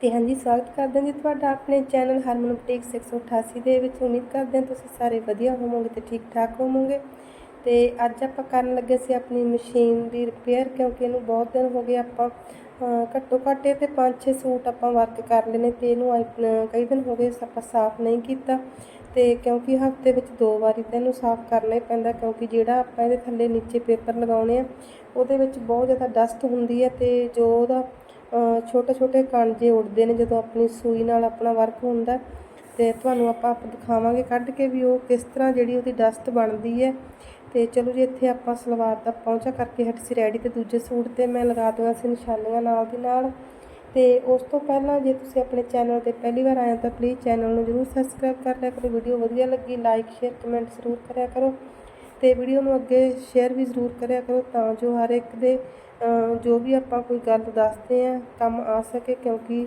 ਤੇ ਹਾਂਜੀ ਸਵਾਗਤ ਕਰਦੇ ਹਾਂ ਜੀ ਤੁਹਾਡਾ ਆਪਣੇ ਚੈਨਲ ਹਰਮਨ ਬੁਟੀਕ 688 ਦੇ ਵਿੱਚ। ਉਮੀਦ ਕਰਦੇ ਹਾਂ ਤੁਸੀਂ ਸਾਰੇ ਵਧੀਆ ਹੋਵੋਗੇ ਤੇ ਠੀਕ ਠਾਕ ਹੋਵੋਗੇ। ਤੇ ਅੱਜ ਆਪਾਂ ਕਰਨ ਲੱਗੇ ਸੀ ਆਪਣੀ ਮਸ਼ੀਨ ਦੀ ਰਿਪੇਅਰ ਕਿਉਂਕਿ ਇਹਨੂੰ ਬਹੁਤ ਦਿਨ ਹੋ ਗਏ ਆਪਾਂ ਘੱਟੋ ਘੱਟ ਇਹ ਤੇ 5-6 ਸੂਟ ਆਪਾਂ ਵਰਕ ਕਰ ਲੈਨੇ ਤੇ ਇਹਨੂੰ ਅੱਜ, ਕਈ ਦਿਨ ਹੋ ਗਏ ਆਪਾਂ ਸਾਫ਼ ਨਹੀਂ ਕੀਤਾ। ਤੇ ਕਿਉਂਕਿ ਹਫ਼ਤੇ ਵਿੱਚ ਦੋ ਵਾਰੀ ਤਾਂ ਇਹਨੂੰ ਸਾਫ਼ ਕਰਨਾ ਹੀ ਪੈਂਦਾ ਕਿਉਂਕਿ ਜਿਹੜਾ ਆਪਾਂ ਇਹਦੇ ਥੱਲੇ ਨੀਚੇ ਪੇਪਰ ਲਗਾਉਣੇ ਆ ਉਹਦੇ ਵਿੱਚ ਬਹੁਤ ਜ਼ਿਆਦਾ ਡਸਟ ਹੁੰਦੀ ਹੈ ਤੇ ਜੋ ਉਹਦਾ ਛੋਟੇ ਛੋਟੇ ਕਣ ਉੱਡਦੇ ਨੇ ਜਦੋਂ ਆਪਣੀ ਸੂਈ ਨਾਲ ਆਪਣਾ ਵਰਕ ਹੁੰਦਾ ਤੇ ਤੁਹਾਨੂੰ ਆਪਾਂ ਆਪ ਦਿਖਾਵਾਂਗੇ ਕੱਢ ਕੇ ਵੀ ਉਹ ਕਿਸ ਤਰ੍ਹਾਂ ਜਿਹੜੀ ਉਹਦੀ ਡਸਟ ਬਣਦੀ ਹੈ। ਤੇ ਚਲੋ ਜੀ, ਇੱਥੇ ਆਪਾਂ ਸਲਵਾਰ ਦਾ ਪਹੁੰਚਾ ਕਰਕੇ ਹਟ ਸੀ ਰੈਡੀ ਤੇ ਦੂਜੇ ਸੂਟ ਤੇ ਮੈਂ ਲਗਾ ਦੂੰਗਾ ਸੀ ਨਿਸ਼ਾਨੀਆਂ ਨਾਲ ਦੀ ਨਾਲ। ਤੇ ਉਸ ਤੋਂ ਪਹਿਲਾਂ ਜੇ ਤੁਸੀਂ ਆਪਣੇ ਚੈਨਲ ਤੇ ਪਹਿਲੀ ਵਾਰ ਆਏ ਹੋ ਤਾਂ ਪਲੀਜ਼ ਚੈਨਲ ਨੂੰ ਜਰੂਰ ਸਬਸਕ੍ਰਾਈਬ ਕਰ ਲਿਆ ਕਰੋ। ਵੀਡੀਓ ਵਧੀਆ ਲੱਗੀ ਲਾਈਕ ਸ਼ੇਅਰ ਕਮੈਂਟ ਜ਼ਰੂਰ ਕਰਿਆ ਕਰੋ। ਤੇ ਵੀਡੀਓ ਨੂੰ ਅੱਗੇ ਸ਼ੇਅਰ ਵੀ ਜ਼ਰੂਰ ਕਰਿਆ ਕਰੋ ਤਾਂ ਜੋ ਹਰ ਇੱਕ ਦੇ ਜੋ ਵੀ ਆਪਾਂ ਕੋਈ ਗੱਲ ਦੱਸਦੇ ਆ ਕੰਮ ਆ ਸਕੇ ਕਿਉਂਕਿ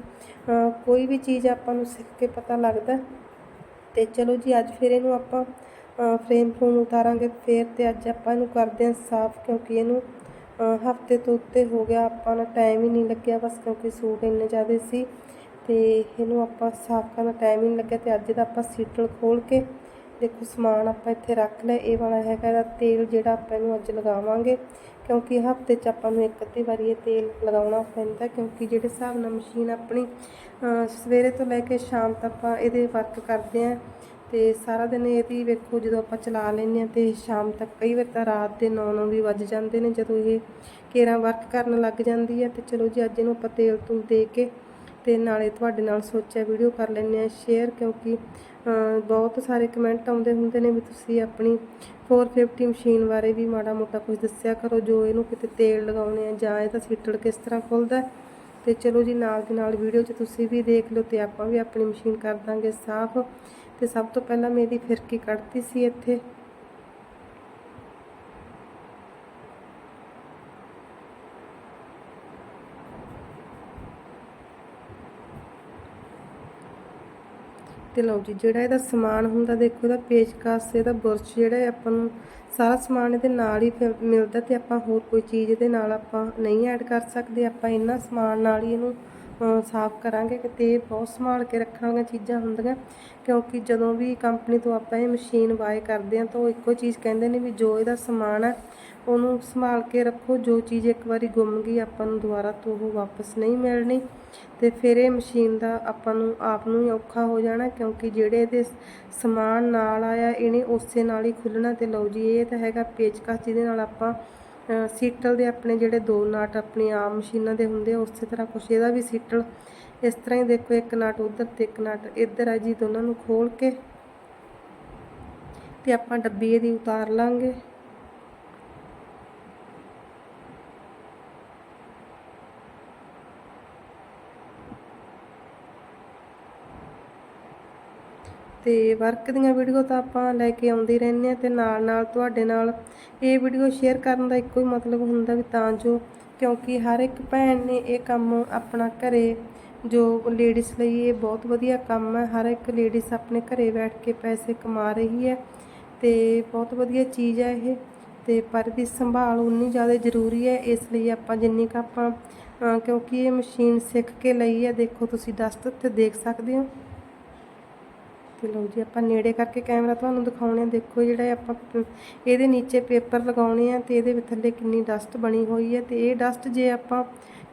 ਕੋਈ ਵੀ ਚੀਜ਼ ਆਪਾਂ ਨੂੰ ਸਿੱਖ ਕੇ ਪਤਾ ਲੱਗਦਾ। ਤੇ ਚਲੋ ਜੀ, ਅੱਜ ਫਿਰ ਇਹਨੂੰ ਆਪਾਂ ਫਰੇਮ ਫਰੂਮ ਉਤਾਰਾਂਗੇ ਫਿਰ ਤੇ ਅੱਜ ਆਪਾਂ ਇਹਨੂੰ ਕਰਦੇ ਹਾਂ ਸਾਫ਼ ਕਿਉਂਕਿ ਇਹਨੂੰ ਹਫ਼ਤੇ ਤੋਂ ਉੱਤੇ ਹੋ ਗਿਆ, ਆਪਾਂ ਨੂੰ ਟਾਈਮ ਹੀ ਨਹੀਂ ਲੱਗਿਆ ਬਸ ਕਿਉਂਕਿ ਸੂਟ ਇੰਨੇ ਜ਼ਿਆਦਾ ਸੀ। ਤੇ ਇਹਨੂੰ ਆਪਾਂ ਸਾਫ਼ ਕਰਨ ਟਾਈਮ ਹੀ ਨਹੀਂ ਲੱਗਿਆ ਤੇ ਅੱਜ ਦਾ ਆਪਾਂ ਸੀਟਲ ਖੋਲ ਕੇ ਦੇਖੋ ਸਮਾਨ ਆਪਾਂ ਇੱਥੇ ਰੱਖ ਲਿਆ, ਇਹ ਵਾਲਾ ਹੈਗਾ ਇਹਦਾ ਤੇਲ ਜਿਹੜਾ ਆਪਾਂ ਇਹਨੂੰ ਅੱਜ ਲਗਾਵਾਂਗੇ। ਕਿਉਂਕਿ ਹਫ਼ਤੇ 'ਚ ਆਪਾਂ ਨੂੰ ਇੱਕ ਅੱਧੀ ਵਾਰੀ ਇਹ ਤੇਲ ਲਗਾਉਣਾ ਪੈਂਦਾ, ਕਿਉਂਕਿ ਜਿਹੜੇ ਹਿਸਾਬ ਨਾਲ ਮਸ਼ੀਨ ਆਪਣੀ ਸਵੇਰੇ ਤੋਂ ਲੈ ਕੇ ਸ਼ਾਮ ਤੱਕ ਆਪਾਂ ਇਹਦੇ ਵਰਕ ਕਰਦੇ ਆਂ ਤੇ ਸਾਰਾ ਦਿਨ ਇਹਦੀ ਵੇਖੋ ਜਦੋਂ ਆਪਾਂ ਚਲਾ ਲੈਂਦੇ ਆ ਤੇ ਸ਼ਾਮ ਤੱਕ ਕਈ ਵਾਰ ਤਾਂ ਰਾਤ ਦੇ 9-9 ਵੀ ਵੱਜ ਜਾਂਦੇ ਨੇ ਜਦੋਂ ਇਹ ਕੇਰਾਂ ਵਰਕ ਕਰਨ ਲੱਗ ਜਾਂਦੀ ਹੈ ਤੇ ਚਲੋ ਜੀ ਅੱਜ ਇਹਨੂੰ ਆਪਾਂ ਤੇਲ ਤੂਲ ਦੇ ਕੇ ਤੇ ਨਾਲੇ ਤੁਹਾਡੇ ਨਾਲ ਸੋਚਿਆ, ਵੀਡੀਓ ਕਰ ਲੈਂਦੇ ਆ ਸ਼ੇਅਰ ਕਿਉਂਕਿ ਬਹੁਤ ਸਾਰੇ ਕਮੈਂਟ ਆਉਂਦੇ ਹੁੰਦੇ ਨੇ ਵੀ ਤੁਸੀਂ ਆਪਣੀ 450 ਮਸ਼ੀਨ ਬਾਰੇ ਵੀ ਮਾੜਾ ਮੋਟਾ ਕੁਝ ਦੱਸਿਆ ਕਰੋ, ਜੋ ਇਹਨੂੰ ਕਿਤੇ ਤੇਲ ਲਗਾਉਣੇ ਆ ਜਾਂ ਇਹਦਾ ਸੀਟਲ ਕਿਸ ਤਰ੍ਹਾਂ ਖੁੱਲਦਾ ਹੈ। ਤੇ ਚਲੋ ਜੀ, ਨਾਲ ਦੀ ਨਾਲ ਵੀਡੀਓ 'ਚ ਤੁਸੀਂ ਵੀ ਦੇਖ ਲਓ ਤੇ ਆਪਾਂ ਵੀ ਆਪਣੀ ਮਸ਼ੀਨ ਕਰ ਦਾਂਗੇ ਸਾਫ਼ ਤੇ ਸਭ ਤੋਂ ਪਹਿਲਾਂ ਮੈਂ ਇਹਦੀ ਫਿਰਕੀ ਕੱਢਤੀ ਸੀ ਇੱਥੇ ਤੇ ਲਓ ਜੀ, ਜਿਹੜਾ ਇਹਦਾ ਸਮਾਨ ਹੁੰਦਾ, ਦੇਖੋ ਇਹਦਾ ਪੇਚਕਸ ਇਹਦਾ ਬੁਰਸ਼ ਜਿਹੜਾ ਹੈ ਆਪਾਂ ਨੂੰ ਸਾਰਾ ਸਮਾਨ ਇਹਦੇ ਨਾਲ ਹੀ ਫਿਰ ਮਿਲਦਾ ਤੇ ਆਪਾਂ ਹੋਰ ਕੋਈ ਚੀਜ਼ ਇਹਦੇ ਨਾਲ ਆਪਾਂ ਨਹੀਂ ਐਡ ਕਰ ਸਕਦੇ, ਆਪਾਂ ਇਹਨਾਂ ਸਮਾਨ ਨਾਲ ਹੀ ਇਹਨੂੰ ਸਾਫ਼ ਕਰਾਂਗੇ ਕਿਤੇ ਬਹੁਤ ਸੰਭਾਲ ਕੇ ਰੱਖਣ ਵਾਲੀਆਂ ਚੀਜ਼ਾਂ ਹੁੰਦੀਆਂ। ਕਿਉਂਕਿ ਜਦੋਂ ਵੀ ਕੰਪਨੀ ਤੋਂ ਆਪਾਂ ਇਹ ਮਸ਼ੀਨ ਬਾਏ ਕਰਦੇ ਹਾਂ ਤਾਂ ਉਹ ਇੱਕੋ ਚੀਜ਼ ਕਹਿੰਦੇ ਨੇ ਵੀ ਜੋ ਇਹਦਾ ਸਮਾਨ ਹੈ ਉਹਨੂੰ ਸੰਭਾਲ ਕੇ ਰੱਖੋ, ਜੋ ਚੀਜ਼ ਇੱਕ ਵਾਰੀ ਗੁੰਮ ਗਈ ਆਪਾਂ ਨੂੰ ਦੁਬਾਰਾ ਤੋਂ ਉਹ ਵਾਪਸ ਨਹੀਂ ਮਿਲਣੀ। ਤੇ ਫਿਰ ਇਹ ਮਸ਼ੀਨ ਦਾ ਆਪਾਂ ਨੂੰ, ਆਪ ਨੂੰ ਹੀ ਔਖਾ ਹੋ ਜਾਣਾ, ਕਿਉਂਕਿ ਜਿਹੜੇ ਇਹਦੇ ਸਮਾਨ ਨਾਲ ਆਇਆ, ਇਹਨੇ ਉਸੇ ਨਾਲ ਹੀ ਖੁੱਲਣਾ ਤੇ ਲਓ ਜੀ, ਇਹ ਤਾਂ ਹੈਗਾ ਪੇਚਕਸ ਜਿਹਦੇ ਨਾਲ ਆਪਾਂ ਸੀਟਲ ਦੇ ਆਪਣੇ ਜਿਹੜੇ ਦੋ ਨਾਟ ਆਪਣੀ ਆਮ ਮਸ਼ੀਨਾਂ ਦੇ ਹੁੰਦੇ ਆ, ਉਸੇ ਤਰ੍ਹਾਂ ਕੁਛ ਇਹਦਾ ਵੀ ਸੀਟਲ। ਇਸ ਤਰ੍ਹਾਂ ਹੀ ਦੇਖੋ, ਇੱਕ ਨਾਟ ਉਧਰ ਤੇ ਇੱਕ ਨਾਟ ਇੱਧਰ ਆ ਜੀ, ਦੋਨਾਂ ਨੂੰ ਖੋਲ ਕੇ। ਤੇ ਆਪਾਂ ਡੱਬੀ ਇਹਦੀ ਉਤਾਰ ਲਾਂਗੇ। ਤੇ ਵਰਕ ਦੀਆਂ ਵੀਡੀਓ ਤਾਂ ਆਪਾਂ ਲੈ ਕੇ ਆਉਂਦੇ ਰਹਿੰਦੇ ਆ ਤੇ ਨਾਲ ਨਾਲ ਤੁਹਾਡੇ ਨਾਲ ਇਹ ਵੀਡੀਓ ਸ਼ੇਅਰ ਕਰਨ ਦਾ ਇੱਕੋ ਹੀ ਮਤਲਬ ਹੁੰਦਾ ਵੀ ਤਾਂ ਜੋ ਕਿਉਂਕਿ ਹਰ ਇੱਕ ਭੈਣ ਨੇ ਇਹ ਕੰਮ ਆਪਣਾ ਘਰੇ, ਜੋ ਲੇਡੀਜ਼ ਲਈ ਇਹ ਬਹੁਤ ਵਧੀਆ ਕੰਮ ਹੈ, ਹਰ ਇੱਕ ਲੇਡੀਜ਼ ਆਪਣੇ ਘਰੇ ਬੈਠ ਕੇ ਪੈਸੇ ਕਮਾ ਰਹੀ ਹੈ ਤੇ ਬਹੁਤ ਵਧੀਆ ਚੀਜ਼ ਹੈ ਇਹ ਤੇ ਪਰ ਦੀ ਸੰਭਾਲ ਉਨੀ ਜ਼ਿਆਦਾ ਜ਼ਰੂਰੀ ਹੈ, ਇਸ ਲਈ ਆਪਾਂ ਜਿੰਨੀ ਕੁ ਆਪਾਂ ਕਿਉਂਕਿ ਇਹ ਮਸ਼ੀਨ ਸਿੱਖ ਕੇ ਲਈ ਹੈ, ਦੇਖੋ ਤੁਸੀਂ ਡਸਟ ਉੱਤੇ ਦੇਖ ਸਕਦੇ ਹੋ। ਤੇ ਲਓ ਜੀ, ਆਪਾਂ ਨੇੜੇ ਕਰਕੇ ਕੈਮਰਾ ਤੁਹਾਨੂੰ ਦਿਖਾਉਣੇ ਆ। ਦੇਖੋ ਜਿਹੜਾ ਆਪਾਂ ਪ- ਇਹਦੇ ਨੀਚੇ ਪੇਪਰ ਲਗਾਉਣੇ ਆ ਤੇ ਇਹਦੇ ਥੱਲੇ ਕਿੰਨੀ ਡਸਟ ਬਣੀ ਹੋਈ ਹੈ ਤੇ ਇਹ ਡਸਟ ਜੇ ਆਪਾਂ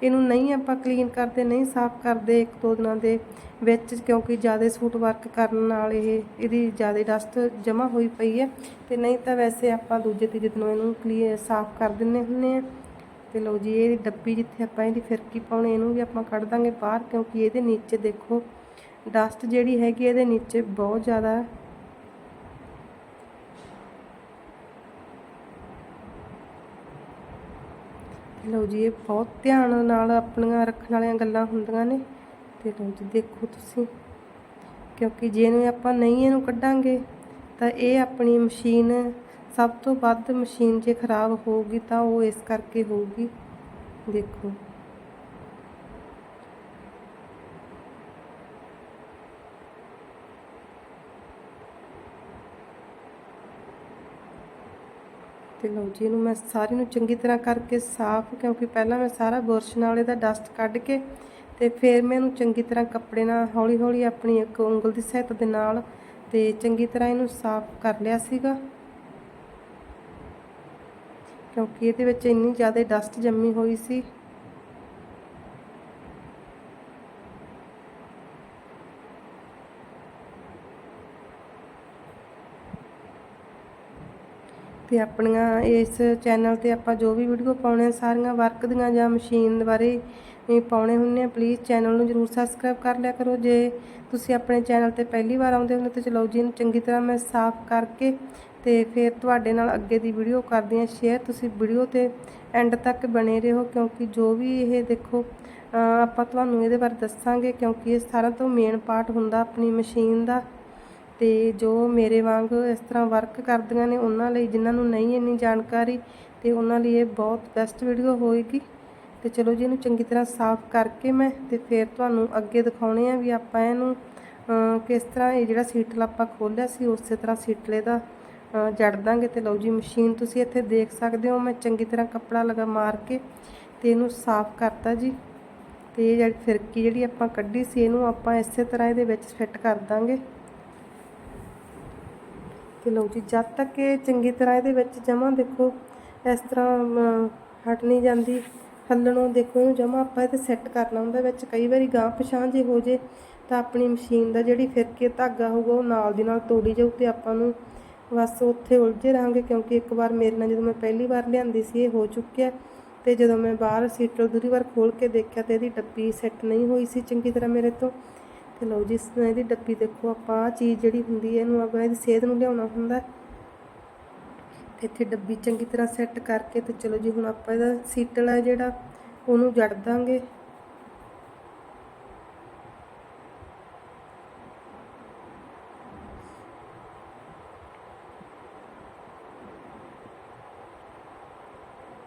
ਇਹਨੂੰ ਨਹੀਂ ਆਪਾਂ ਕਲੀਨ ਕਰਦੇ, ਨਹੀਂ ਸਾਫ਼ ਕਰਦੇ ਇੱਕ ਦੋ ਦਿਨਾਂ ਦੇ ਵਿੱਚ, ਕਿਉਂਕਿ ਜ਼ਿਆਦਾ ਸੂਟ ਵਰਕ ਕਰਨ ਨਾਲ ਇਹ, ਇਹਦੀ ਜ਼ਿਆਦਾ ਡਸਟ ਜਮ੍ਹਾਂ ਹੋਈ ਪਈ ਹੈ ਤੇ ਨਹੀਂ ਤਾਂ ਵੈਸੇ ਆਪਾਂ ਦੂਜੇ ਤੀਜੇ ਦਿਨ ਇਹਨੂੰ ਕਲੀਅਰ ਸਾਫ਼ ਕਰ ਦਿੰਨੇ ਹੁੰਨੇ ਆ। ਤੇ ਲਓ ਜੀ, ਇਹ ਡੱਬੀ ਜਿੱਥੇ ਆਪਾਂ ਇਹਦੀ ਫਿਰਕੀ ਪਾਉਣੀ, ਇਹਨੂੰ ਵੀ ਆਪਾਂ ਕੱਢ ਦਾਂਗੇ ਬਾਹਰ, ਕਿਉਂਕਿ ਇਹਦੇ ਨੀਚੇ ਦੇਖੋ ਡਸਟ ਜਿਹੜੀ ਹੈਗੀ ਇਹਦੇ ਨੀਚੇ ਬਹੁਤ ਜ਼ਿਆਦਾ ਹੈ। ਲਓ ਜੀ, ਇਹ ਬਹੁਤ ਧਿਆਨ ਨਾਲ ਆਪਣੀਆਂ ਰੱਖਣ ਵਾਲੀਆਂ ਗੱਲਾਂ ਹੁੰਦੀਆਂ ਨੇ ਤੇ ਲਓ ਜੀ, ਦੇਖੋ ਤੁਸੀਂ, ਕਿਉਂਕਿ ਜੇ ਇਹਨੂੰ ਆਪਾਂ ਨਹੀਂ ਇਹਨੂੰ ਕੱਢਾਂਗੇ, ਤਾਂ ਇਹ ਆਪਣੀ ਮਸ਼ੀਨ, ਸਭ ਤੋਂ ਵੱਧ ਮਸ਼ੀਨ ਜੇ ਖਰਾਬ ਹੋਊਗੀ ਤਾਂ ਉਹ ਇਸ ਕਰਕੇ ਹੋਊਗੀ ਦੇਖੋ ਤੇ ਲਓ ਜੀ, ਇਹਨੂੰ ਮੈਂ ਸਾਰੀ ਨੂੰ ਚੰਗੀ ਤਰ੍ਹਾਂ ਕਰਕੇ ਸਾਫ਼, ਕਿਉਂਕਿ ਪਹਿਲਾਂ ਮੈਂ ਸਾਰਾ ਬੁਰਸ਼ ਨਾਲ ਇਹਦਾ ਡਸਟ ਕੱਢ ਕੇ ਤੇ ਫਿਰ ਮੈਂ ਇਹਨੂੰ ਚੰਗੀ ਤਰ੍ਹਾਂ ਕੱਪੜੇ ਨਾਲ ਹੌਲੀ ਹੌਲੀ ਆਪਣੀ ਇੱਕ ਉਂਗਲ ਦੀ ਸਹਾਇਤਾ ਦੇ ਨਾਲ ਤੇ ਚੰਗੀ ਤਰ੍ਹਾਂ ਇਹਨੂੰ ਸਾਫ਼ ਕਰ ਲਿਆ ਸੀਗਾ। ਕਿਉਂਕਿ ਇਹਦੇ ਵਿੱਚ ਇੰਨੀ ਜ਼ਿਆਦਾ ਡਸਟ ਜੰਮੀ ਹੋਈ ਸੀ। ਤੇ ਆਪਣੀਆਂ ਇਸ ਚੈਨਲ ਤੇ ਆਪਾਂ ਜੋ ਵੀ ਵੀਡੀਓ ਪਾਉਣੇ ਆ, ਸਾਰੀਆਂ ਵਰਕ ਦੀਆਂ ਜਾਂ ਮਸ਼ੀਨ ਬਾਰੇ ਪਾਉਣੇ ਹੁੰਦੇ ਆ ਪਲੀਜ਼ ਚੈਨਲ ਨੂੰ ਜਰੂਰ ਸਬਸਕ੍ਰਾਈਬ ਕਰ ਲਿਆ ਕਰੋ। ਜੇ ਤੁਸੀਂ ਆਪਣੇ ਚੈਨਲ ਤੇ ਪਹਿਲੀ ਵਾਰ ਆਉਂਦੇ ਹੋ ਤਾਂ ਚਲੋ ਜੀ, ਇਹਨੂੰ ਚੰਗੀ ਤਰ੍ਹਾਂ ਮੈਂ ਸਾਫ਼ ਕਰਕੇ ਤੇ ਫਿਰ ਤੁਹਾਡੇ ਨਾਲ ਅੱਗੇ ਦੀ ਵੀਡੀਓ ਕਰਦੀ ਹਾਂ। ਸ਼ੇਅਰ ਤੁਸੀਂ ਵੀਡੀਓ ਤੇ ਐਂਡ ਤੱਕ ਬਣੇ ਰਹੋ, ਕਿਉਂਕਿ ਜੋ ਵੀ ਇਹ ਦੇਖੋ ਆਪਾਂ ਤੁਹਾਨੂੰ ਇਹਦੇ ਬਾਰੇ ਦੱਸਾਂਗੇ, ਕਿਉਂਕਿ ਇਹ ਸਾਰਾ ਤੋਂ ਮੇਨ ਪਾਰਟ ਹੁੰਦਾ ਆਪਣੀ ਮਸ਼ੀਨ ਦਾ। ਅਤੇ ਜੋ ਮੇਰੇ ਵਾਂਗ ਇਸ ਤਰ੍ਹਾਂ ਵਰਕ ਕਰਦੀਆਂ ਨੇ, ਉਹਨਾਂ ਲਈ ਜਿਨ੍ਹਾਂ ਨੂੰ ਨਹੀਂ ਇੰਨੀ ਜਾਣਕਾਰੀ, ਤੇ ਉਹਨਾਂ ਲਈ ਇਹ ਬਹੁਤ ਬੈਸਟ ਵੀਡੀਓ ਹੋਏਗੀ। ਤੇ ਚਲੋ ਜੀ, ਇਹਨੂੰ ਚੰਗੀ ਤਰ੍ਹਾਂ ਸਾਫ਼ ਕਰਕੇ ਮੈਂ, ਤੇ ਫਿਰ ਤੁਹਾਨੂੰ ਅੱਗੇ ਦਿਖਾਉਣੇ ਆ ਵੀ ਆਪਾਂ ਇਹਨੂੰ ਕਿਸ ਤਰ੍ਹਾਂ ਇਹ ਜਿਹੜਾ ਸੀਟਲ ਆਪਾਂ ਖੋਲਿਆ ਸੀ, ਉਸੇ ਤਰ੍ਹਾਂ ਸੀਟਲੇ ਦਾ ਜੜ ਦਾਂਗੇ। ਤੇ ਲਓ ਜੀ, ਮਸ਼ੀਨ ਤੁਸੀਂ ਇੱਥੇ ਦੇਖ ਸਕਦੇ ਹੋ, ਮੈਂ ਚੰਗੀ ਤਰ੍ਹਾਂ ਕੱਪੜਾ ਲਗਾ ਮਾਰ ਕੇ, ਤੇ ਇਹਨੂੰ ਸਾਫ਼ ਕਰਤਾ ਜੀ। ਤੇ ਇਹ ਜਿਹੜੀ ਫਿਰਕੀ ਜਿਹੜੀ ਆਪਾਂ ਕੱਢੀ ਸੀ, ਇਹਨੂੰ ਆਪਾਂ ਇਸੇ ਤਰ੍ਹਾਂ ਇਹਦੇ ਵਿੱਚ ਫਿੱਟ ਕਰ ਦਾਂਗੇ। ਤੇ ਲਓ ਜੀ, ਜਦ ਤੱਕ ਇਹ ਚੰਗੀ ਤਰ੍ਹਾਂ ਇਹਦੇ ਵਿੱਚ ਜਮਾ ਦੇਖੋ, ਇਸ ਤਰ੍ਹਾਂ ਹਟ ਨਹੀਂ ਜਾਂਦੀ, ਹੱਲਣੋਂ ਦੇਖੋ, ਇਹਨੂੰ ਜਮਾ ਆਪਾਂ ਇਹਦੇ ਸੈੱਟ ਕਰਨਾ ਹੁੰਦਾ, ਵਿੱਚ ਕਈ ਵਾਰੀ ਗਾਂ ਪਛਾਂ ਜੇ ਹੋ ਜੇ, ਤਾਂ ਆਪਣੀ ਮਸ਼ੀਨ ਦਾ ਜਿਹੜੀ ਫਿਰਕੇ ਧਾਗਾ ਹੋਊਗਾ, ਉਹ ਨਾਲ ਦੀ ਨਾਲ ਤੋੜੀ ਜਾਊ ਤੇ ਆਪਾਂ ਨੂੰ ਬਸ ਉੱਥੇ ਉਲਝੇ ਰਹਾਂਗੇ, ਕਿਉਂਕਿ ਇੱਕ ਵਾਰ ਮੇਰੇ ਨਾਲ ਜਦੋਂ ਮੈਂ ਪਹਿਲੀ ਵਾਰ ਲਿਆਂਦੀ ਸੀ, ਇਹ ਹੋ ਚੁੱਕਿਆ। ਤੇ ਜਦੋਂ ਮੈਂ ਬਾਹਰ ਸੀਟਲ ਦੂਰੀ ਵਾਰ ਖੋਲ ਕੇ ਦੇਖਿਆ ਤੇ ਇਹਦੀ ਡੱਬੀ ਸੈੱਟ ਨਹੀਂ ਹੋਈ ਸੀ ਚੰਗੀ ਤਰ੍ਹਾਂ ਮੇਰੇ ਤੋਂ ਤੇ ਲਓ ਜੀ ਤਰ੍ਹਾਂ ਇਹਦੀ ਡੱਬੀ ਦੇਖੋ, ਆਪਾਂ ਆਹ ਚੀਜ਼ ਜਿਹੜੀ ਹੁੰਦੀ ਹੈ, ਇਹਨੂੰ ਆਪਾਂ ਇਹਦੀ ਸਿਹਤ ਨੂੰ ਲਿਆਉਣਾ ਹੁੰਦਾ ਤੇ ਇੱਥੇ ਡੱਬੀ ਚੰਗੀ ਤਰ੍ਹਾਂ ਸੈੱਟ ਕਰਕੇ ਤੇ ਚਲੋ ਜੀ, ਹੁਣ ਆਪਾਂ ਇਹਦਾ ਸੀਟਲ ਹੈ ਜਿਹੜਾ, ਉਹਨੂੰ ਜੜ ਦਾਂਗੇ।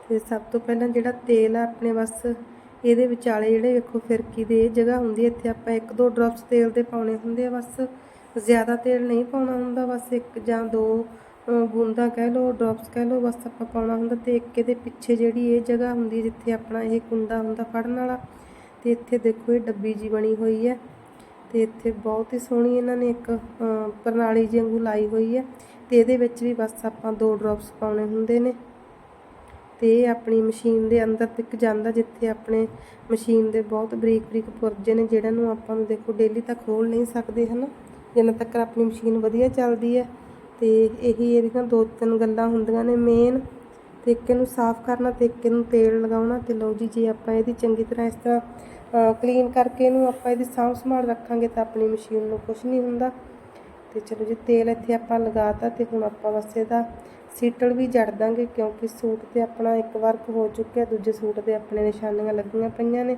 ਤੇ ਸਭ ਤੋਂ ਪਹਿਲਾਂ ਜਿਹੜਾ ਤੇਲ ਆ, ਆਪਣੇ ਬਸ ਇਹਦੇ ਵਿਚਾਲੇ ਜਿਹੜੇ ਵੇਖੋ ਫਿਰਕੀ ਦੇ ਇਹ ਜਗ੍ਹਾ ਹੁੰਦੀ ਇੱਥੇ ਆਪਾਂ ਇੱਕ ਦੋ ਡ੍ਰੌਪਸ ਤੇਲ ਦੇ ਪਾਉਣੇ ਹੁੰਦੇ ਆ ਬਸ ਜ਼ਿਆਦਾ ਤੇਲ ਨਹੀਂ ਪਾਉਣਾ ਹੁੰਦਾ ਬਸ ਇੱਕ ਜਾਂ ਦੋ ਅਹ, ਬੂੰਦਾਂ ਕਹਿ ਲਓ ਡ੍ਰੌਪਸ ਕਹਿ ਲਓ ਬਸ ਆਪਾਂ ਪਾਉਣਾ ਹੁੰਦਾ ਤੇ ਇੱਕ ਇਹਦੇ ਪਿੱਛੇ ਜਿਹੜੀ ਇਹ ਜਗ੍ਹਾ ਹੁੰਦੀ ਜਿੱਥੇ ਆਪਣਾ ਇਹ ਕੁੰਡਾ ਹੁੰਦਾ ਫੜਨ ਵਾਲਾ ਤੇ ਇੱਥੇ ਦੇਖੋ ਇਹ ਡੱਬੀ ਜੀ ਬਣੀ ਹੋਈ ਹੈ ਤੇ ਇੱਥੇ ਬਹੁਤ ਹੀ ਸੋਹਣੀ ਇਹਨਾਂ ਨੇ ਇੱਕ ਪ੍ਰਣਾਲੀ ਜਿਹੀ ਵਾਂਗੂ ਲਾਈ ਹੋਈ ਹੈ ਤੇ ਇਹਦੇ ਵਿੱਚ ਵੀ ਬਸ ਆਪਾਂ ਦੋ ਡ੍ਰੌਪਸ ਪਾਉਣੇ ਹੁੰਦੇ ਨੇ। ਤੇ ਇਹ ਆਪਣੀ ਮਸ਼ੀਨ ਦੇ ਅੰਦਰ ਤੱਕ ਜਾਂਦਾ ਜਿੱਥੇ ਆਪਣੇ ਮਸ਼ੀਨ ਦੇ ਬਹੁਤ ਬਰੀਕ ਬਰੀਕ ਪੁਰਜੇ ਨੇ ਜਿਹੜਾ ਨੂੰ ਆਪਾਂ ਨੂੰ ਦੇਖੋ ਡੇਲੀ ਤਾਂ ਖੋਲ ਨਹੀਂ ਸਕਦੇ, ਹਨ? ਜਿੰਨਾ ਤੱਕ ਆਪਣੀ ਮਸ਼ੀਨ ਵਧੀਆ ਚੱਲਦੀ ਹੈ। ਤੇ ਇਹੀ ਇਹਦੀਆਂ ਦੋ ਤਿੰਨ ਗੱਲਾਂ ਹੁੰਦੀਆਂ ਨੇ ਮੇਨ ਤੇ ਇੱਕ ਇਹਨੂੰ ਸਾਫ਼ ਕਰਨਾ ਤੇ ਇੱਕ ਇਹਨੂੰ ਤੇਲ ਲਗਾਉਣਾ ਤੇ ਲਓ ਜੀ, ਜੇ ਆਪਾਂ ਇਹਦੀ ਚੰਗੀ ਤਰ੍ਹਾਂ ਇਸ ਤਰ੍ਹਾਂ ਕਲੀਨ ਕਰਕੇ ਇਹਨੂੰ ਆਪਾਂ ਇਹਦੀ ਸਾਂਭ ਸੰਭਾਲ ਰੱਖਾਂਗੇ ਤਾਂ ਆਪਣੀ ਮਸ਼ੀਨ ਨੂੰ ਕੁਝ ਨਹੀਂ ਹੁੰਦਾ। ਤੇ ਚਲੋ ਜੀ, ਤੇਲ ਇੱਥੇ ਆਪਾਂ ਲਗਾਤਾ ਤੇ ਹੁਣ ਆਪਾਂ ਬਸ ਇਹਦਾ ਸੀਟਲ ਵੀ ਜੜ ਦਾਂਗੇ ਕਿਉਂਕਿ ਸੂਟ ਤੇ ਆਪਣਾ ਇੱਕ ਵਰਕ ਹੋ ਚੁੱਕਿਆ, ਦੂਜੇ ਸੂਟ ਤੇ ਆਪਣੇ ਨਿਸ਼ਾਨੀਆਂ ਲੱਗੀਆਂ ਪਈਆਂ ਨੇ।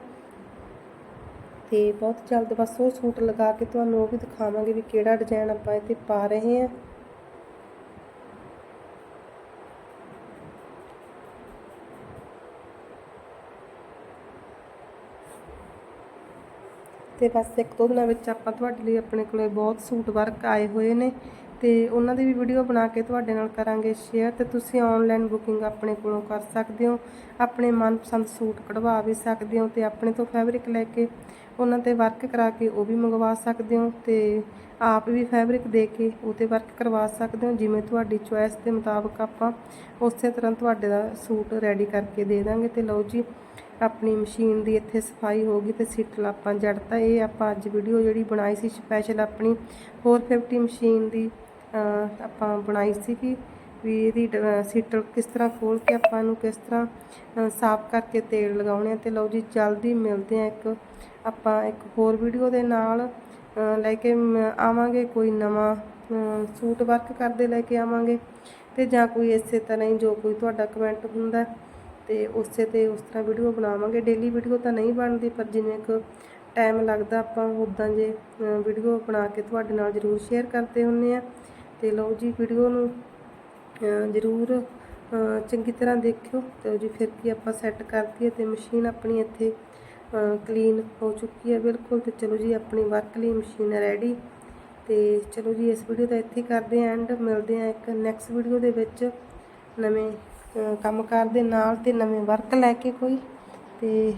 ਤੇ ਬਹੁਤ ਜਲਦ ਬਸ ਉਹ ਸੂਟ ਲਗਾ ਕੇ ਤੁਹਾਨੂੰ ਉਹ ਵੀ ਦਿਖਾਵਾਂਗੇ ਵੀ ਕਿਹੜਾ ਡਿਜ਼ਾਈਨ ਆਪਾਂ ਇਹ ਤੇ ਪਾ ਰਹੇ ਹਾਂ। ਤੇ ਬਸ ਇੱਕ ਦੋ ਦਿਨਾਂ ਵਿੱਚ ਆਪਾਂ ਤੁਹਾਡੇ ਲਈ ਆਪਣੇ ਕੋਲੇ ਬਹੁਤ ਸੂਟ ਵਰਕ ਆਏ ਹੋਏ ਨੇ। ਤੇ ਉਹਨਾਂ ਦੀ ਵੀ ਵੀਡੀਓ ਬਣਾ ਕੇ ਤੁਹਾਡੇ ਨਾਲ ਕਰਾਂਗੇ ਸ਼ੇਅਰ ਤੇ ਤੁਸੀਂ ਆਨਲਾਈਨ ਬੁਕਿੰਗ ਆਪਣੇ ਕੋਲੋਂ ਕਰ ਸਕਦੇ ਹੋ। ਆਪਣੇ ਮਨਪਸੰਦ ਸੂਟ ਕਢਵਾ ਵੀ ਸਕਦੇ ਹੋ ਤੇ ਆਪਣੇ ਤੋਂ ਫੈਬਰਿਕ ਲੈ ਕੇ ਉਹਨਾਂ ਤੇ ਵਰਕ ਕਰਾ ਕੇ ਉਹ ਵੀ ਮੰਗਵਾ ਸਕਦੇ ਹੋ ਤੇ ਆਪ ਵੀ ਫੈਬਰਿਕ ਦੇ ਕੇ ਉਹ ਤੇ ਵਰਕ ਕਰਵਾ ਸਕਦੇ ਹੋ। ਜਿਵੇਂ ਤੁਹਾਡੀ ਚੁਆਇਸ ਦੇ ਮੁਤਾਬਕ ਆਪਾਂ ਉਸੇ ਤਰ੍ਹਾਂ ਤੁਹਾਡੇ ਦਾ ਸੂਟ ਰੈਡੀ ਕਰਕੇ ਦੇ ਦਾਂਗੇ ਤੇ ਲਓ ਜੀ, ਆਪਣੀ ਮਸ਼ੀਨ ਦੀ ਇੱਥੇ ਸਫ਼ਾਈ ਹੋ ਗਈ ਤੇ ਸੀਟਲ ਆਪਾਂ ਜੜਤਾ। ਇਹ ਆਪਾਂ ਅੱਜ ਵੀਡੀਓ ਜਿਹੜੀ ਬਣਾਈ ਸੀ ਸਪੈਸ਼ਲ ਆਪਣੀ 450 ਮਸ਼ੀਨ ਦੀ ਆਪਾਂ ਬਣਾਈ ਸੀਗੀ ਵੀ ਇਹਦੀ ਡ- ਸੀਟਲ ਕਿਸ ਤਰ੍ਹਾਂ ਖੋਲ ਕੇ ਆਪਾਂ ਨੂੰ ਕਿਸ ਤਰ੍ਹਾਂ ਸਾਫ਼ ਕਰਕੇ ਤੇਲ ਲਗਾਉਣੇ ਆ ਤੇ ਲਓ ਜੀ, ਜਲਦੀ ਮਿਲਦੇ ਆ ਇੱਕ, ਆਪਾਂ ਇੱਕ ਹੋਰ ਵੀਡੀਓ ਦੇ ਨਾਲ ਲੈ ਕੇ ਆਵਾਂਗੇ, ਕੋਈ ਨਵਾਂ ਸੂਟ ਵਰਕ ਕਰਦੇ ਲੈ ਕੇ ਆਵਾਂਗੇ ਤੇ ਜਾਂ ਕੋਈ ਇਸੇ ਤਰ੍ਹਾਂ ਹੀ ਜੋ ਕੋਈ ਤੁਹਾਡਾ ਕਮੈਂਟ ਹੁੰਦਾ ਹੈ ਤੇ ਉਸੇ ਤੇ ਉਸ ਤਰ੍ਹਾਂ ਵੀਡੀਓ ਬਣਾਵਾਂਗੇ। ਡੇਲੀ ਵੀਡੀਓ ਤਾਂ ਨਹੀਂ ਬਣਦੀ, ਪਰ ਜਿਵੇਂ ਕਿ ਟਾਈਮ ਲੱਗਦਾ ਆਪਾਂ ਉਦਾਂ ਜੇ ਵੀਡੀਓ ਬਣਾ ਕੇ ਤੁਹਾਡੇ ਨਾਲ ਜ਼ਰੂਰ ਸ਼ੇਅਰ ਕਰਦੇ ਹੁੰਨੇ ਆ। ਤੇ ਲਓ ਜੀ ਵੀਡੀਓ ਨੂੰ ਜ਼ਰੂਰ ਚੰਗੀ ਤਰ੍ਹਾਂ ਦੇਖਿਓ। ਤੇ ਜੀ ਫਿਰ ਕੀ ਆਪਾਂ ਸੈੱਟ ਕਰਤੀ ਹੈ ਤੇ ਮਸ਼ੀਨ ਆਪਣੀ ਇੱਥੇ ਕਲੀਨ ਹੋ ਚੁੱਕੀ ਹੈ ਬਿਲਕੁਲ। ਤੇ ਚਲੋ ਜੀ ਆਪਣੀ ਵਰਕ ਲਈ ਮਸ਼ੀਨ ਰੈਡੀ ਤੇ ਚਲੋ ਜੀ ਇਸ ਵੀਡੀਓ ਦਾ ਇੱਥੇ ਕਰਦੇ ਆਂ ਐਂਡ ਮਿਲਦੇ ਆਂ ਇੱਕ ਨੈਕਸਟ ਵੀਡੀਓ ਦੇ ਵਿੱਚ ਨਵੇਂ, ਅਹ ਕੰਮਕਾਰ ਦੇ ਨਾਲ ਤੇ ਨਵੇਂ ਵਰਕ ਲੈ ਕੇ ਕੋਈ। ਤੇ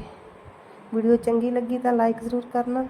ਵੀਡੀਓ ਚੰਗੀ ਲੱਗੀ ਤਾਂ ਲਾਈਕ ਜ਼ਰੂਰ ਕਰਨਾ।